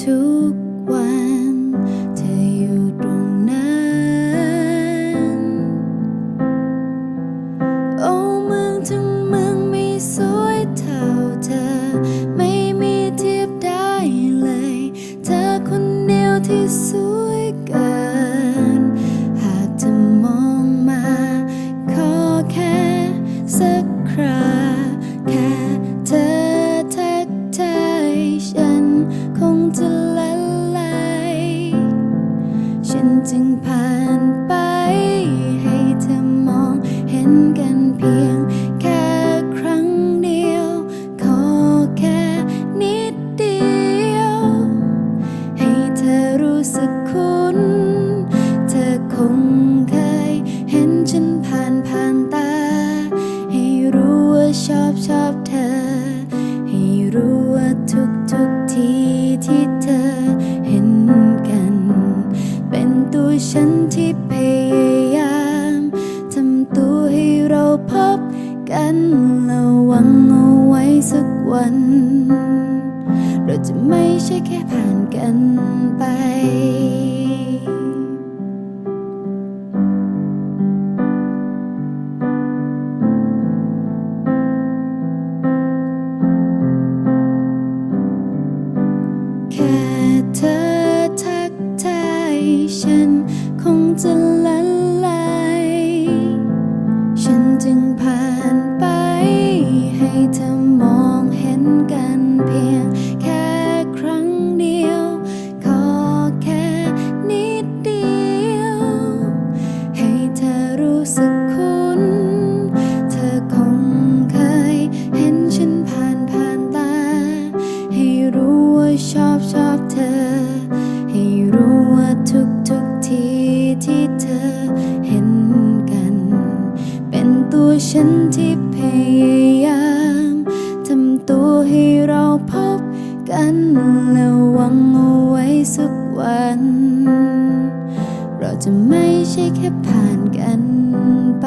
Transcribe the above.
ทุ ชอบชอบเธอ ให้รู้ว่าทุกทุกทีที่เธอเห็นกัน เป็นตัวฉันที่พยายามทำตัวให้เราพบกันแล้วหวังเอาไว้สักวัน เราจะไม่ใช่แค่ผ่านกันไป เธอทักทายฉันคงจะ ฉันที่พยายามทำตัวให้เราพบกันแล้วหวังเอาไว้สักวัน เราจะไม่ใช่แค่ผ่านกันไป